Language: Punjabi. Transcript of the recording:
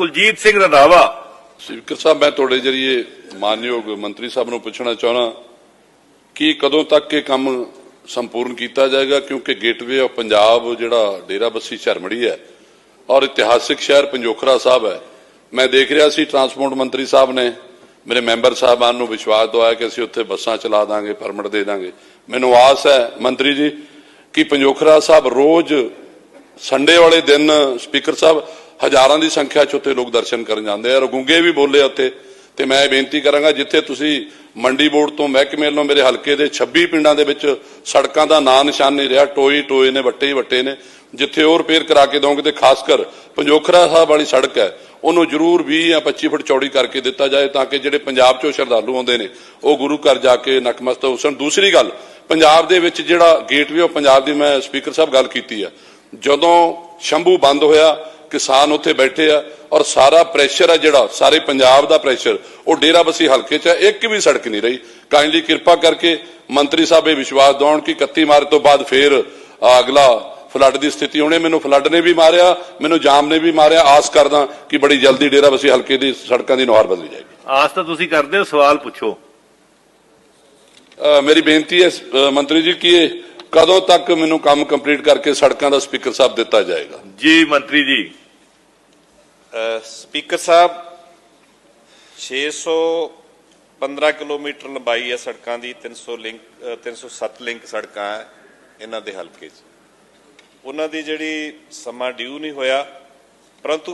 ਕੁਲਜੀਤ ਸਿੰਘ ਰੰਧਾਵਾ ਸਪੀਕਰ ਸਾਹਿਬ, ਮੈਂ ਤੁਹਾਡੇ ਜਰੀਏ ਮਾਨਯੋਗ ਮੰਤਰੀ ਸਾਹਿਬ ਨੂੰ ਪੁੱਛਣਾ ਚਾਹਣਾ ਕਿ ਕਦੋਂ ਤੱਕ ਇਹ ਕੰਮ ਸੰਪੂਰਨ ਕੀਤਾ ਜਾਏਗਾ? ਕਿਉਂਕਿ ਗੇਟਵੇ ਆਫ ਪੰਜਾਬ ਜਿਹੜਾ ਡੇਰਾਬੱਸੀ ਝਰਮੜੀ ਹੈ, ਔਰ ਇਤਿਹਾਸਿਕ ਸ਼ਹਿਰ ਪੰਜੋਖਰਾ ਸਾਹਿਬ ਹੈ। ਮੈਂ ਦੇਖ ਰਿਹਾ ਸੀ ਟਰਾਂਸਪੋਰਟ ਮੰਤਰੀ ਸਾਹਿਬ ਨੇ ਮੇਰੇ ਮੈਂਬਰ ਸਾਹਿਬਾਨ ਨੂੰ ਵਿਸ਼ਵਾਸ ਦਵਾਇਆ ਕਿ ਅਸੀਂ ਉੱਥੇ ਬੱਸਾਂ ਚਲਾ ਦਾਂਗੇ, ਪਰਮਿਟ ਦੇ ਦਾਂਗੇ। ਮੈਨੂੰ ਆਸ ਹੈ ਮੰਤਰੀ ਜੀ ਕਿ ਪੰਜੋਖਰਾ ਸਾਹਿਬ ਰੋਜ਼ ਸੰਡੇ ਵਾਲੇ ਦਿਨ ਸਪੀਕਰ ਸਾਹਿਬ ਹਜ਼ਾਰਾਂ ਦੀ ਸੰਖਿਆ 'ਚ ਉੱਥੇ ਲੋਕ ਦਰਸ਼ਨ ਕਰਨ ਜਾਂਦੇ ਆ, ਰਗੂੰਗੇ ਵੀ ਬੋਲੇ ਉੱਥੇ। ਤੇ ਮੈਂ ਇਹ ਬੇਨਤੀ ਕਰਾਂਗਾ, ਜਿੱਥੇ ਤੁਸੀਂ ਮੰਡੀ ਬੋਰਡ ਤੋਂ ਮਹਿਕਮੇ ਵੱਲੋਂ ਮੇਰੇ ਹਲਕੇ ਦੇ 26 ਪਿੰਡਾਂ ਦੇ ਵਿੱਚ ਸੜਕਾਂ ਦਾ ਨਾਂ ਨਿਸ਼ਾਨ ਨਹੀਂ ਰਿਹਾ ਟੋਈ ਟੋਏ ਨੇ, ਵੱਟੇ ਹੀ ਵੱਟੇ ਨੇ, ਜਿੱਥੇ ਉਹ ਰਿਪੇਅਰ ਕਰਾ ਕੇ ਦੋਗੇ ਤੇ ਖਾਸ ਕਰ ਪੰਜੋਖਰਾ ਸਾਹਿਬ ਵਾਲੀ ਸੜਕ ਹੈ, ਉਹਨੂੰ ਜ਼ਰੂਰ 20 ਜਾਂ 25 ਫੁੱਟ ਚੌੜੀ ਕਰਕੇ ਦਿੱਤਾ ਜਾਏ ਤਾਂ ਕਿ ਜਿਹੜੇ ਪੰਜਾਬ 'ਚੋਂ ਸ਼ਰਧਾਲੂ ਆਉਂਦੇ ਨੇ, ਉਹ ਗੁਰੂ ਘਰ ਜਾ ਕੇ ਨਕਮਸਤਕ ਹੋ ਸਕਣ। ਦੂਸਰੀ ਗੱਲ, ਪੰਜਾਬ ਦੇ ਵਿੱਚ ਜਿਹੜਾ ਗੇਟਵੇ ਉਹ ਪੰਜਾਬ ਦੀ ਮੈਂ ਸਪੀਕਰ ਸਾਹਿਬ ਗੱਲ ਕੀਤੀ ਆ, ਜਦੋਂ ਸ਼ੰਭੂ ਬੰਦ ਹੋਇਆ ਕਿਸਾਨ ਉੱਥੇ ਬੈਠੇ ਆ ਔਰ ਸਾਰਾ ਪ੍ਰੈਸ਼ਰ ਆ ਜਿਹੜਾ ਸਾਰੇ ਪੰਜਾਬ ਦਾ ਪ੍ਰੈਸ਼ਰ ਉਹ ਡੇਰਾਬੱਸੀ ਹਲਕੇ 'ਚ ਇੱਕ ਵੀ ਸੜਕ ਨਹੀਂ ਰਹੀ। ਕਾਈਂਡਲੀ ਕਿਰਪਾ ਕਰਕੇ ਮੰਤਰੀ ਸਾਹਿਬ ਇਹ ਵਿਸ਼ਵਾਸ ਦਿਵਾਉਣ ਕਿ 31 ਮਾਰਚ ਤੋਂ ਬਾਅਦ ਫੇਰ ਅਗਲਾ ਫਲੱਡ ਦੀ ਸਥਿਤੀ ਹੋਣੀ। ਮੈਨੂੰ ਫਲੱਡ ਨੇ ਵੀ ਮਾਰਿਆ ਮੈਨੂੰ ਜਾਮ ਨੇ ਵੀ ਮਾਰਿਆ। ਆਸ ਕਰਦਾ ਕਿ ਬੜੀ ਜਲਦੀ ਡੇਰਾਬੱਸੀ ਹਲਕੇ ਦੀ ਸੜਕਾਂ ਦੀ ਨੁਹਾਰ ਬਦਲੀ ਜਾਏਗੀ। ਆਸ ਤਾਂ ਤੁਸੀਂ ਕਰਦੇ ਹੋ ਸਵਾਲ ਪੁੱਛੋ। ਮੇਰੀ ਬੇਨਤੀ ਹੈ ਮੰਤਰੀ ਜੀ ਕਿ ਕਦੋਂ ਤੱਕ ਮੈਨੂੰ ਕੰਮ ਕੰਪਲੀਟ ਕਰਕੇ ਸੜਕਾਂ ਦਾ ਸਪੀਕਰ ਸਾਹਿਬ ਦਿੱਤਾ ਜਾਏਗਾ? ਜੀ ਮੰਤਰੀ ਜੀ। ਸਪੀਕਰ ਸਾਹਿਬ 615 ਕਿਲੋਮੀਟਰ ਲੰਬਾਈ ਹੈ ਸੜਕਾਂ ਦੀ 300 ਲਿੰਕ ਅ, 307 ਲਿੰਕ ਸੜਕਾਂ ਹੈ ਇਹਨਾਂ ਦੇ ਹਲਕੇ 'ਚ। ਉਹਨਾਂ ਦੀ ਜਿਹੜੀ ਸਮਾਂ ਡਿਊ ਨਹੀਂ ਹੋਇਆ ਪਰੰਤੂ